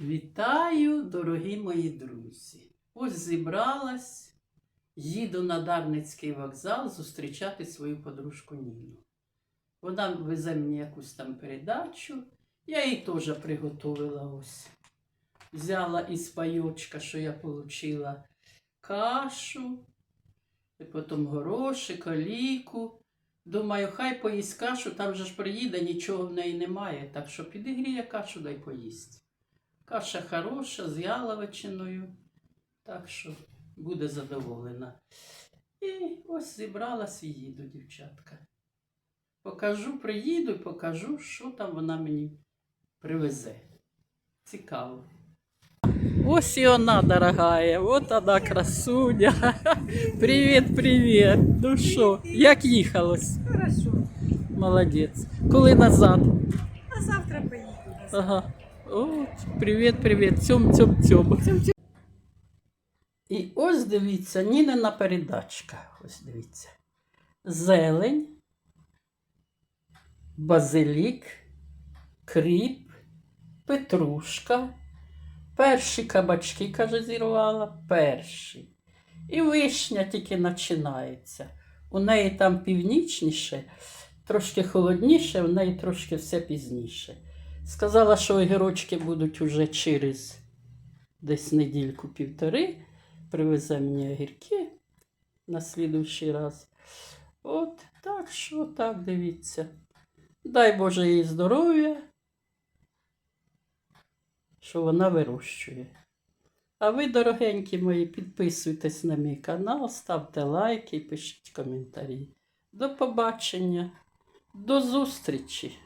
Вітаю, дорогі мої друзі! Ось зібралась, їду на Дарницький вокзал зустрічати свою подружку Ніну. Вона везе мені якусь там передачу, я їй теж приготувала ось. Взяла із пайочка, що я отримала, кашу, і потім горошик, олійку. Думаю, хай поїсть кашу, там же ж приїде, нічого в неї немає, так що підігріє кашу, дай поїсть. Каша хороша, з яловичиною, так що буде задоволена. І ось зібралась і їду, дівчатка. Покажу, приїду і покажу, що там вона мені привезе. Цікаво. Ось і вона, дорогая, от вона красуня. Привіт, привіт. Ну що, як їхалось? Хорошо. Молодець. Коли назад? А завтра поїду. Ага. О, привіт, привіт. Цьом, цьом, цьом. І ось дивіться, Нінина передачка. Ось дивіться. Зелень, базилік, кріп, петрушка. Перші кабачки, каже, зірвала. Перші. І вишня тільки починається. У неї там північніше, трошки холодніше, в неї трошки все пізніше. Сказала, що огірочки будуть уже через десь недільку-півтори. Привезе мені огірки на слідуючий раз. От так що так, дивіться. Дай Боже їй здоров'я, що вона вирощує. А ви, дорогенькі мої, підписуйтесь на мій канал, ставте лайки і пишіть коментарі. До побачення, до зустрічі!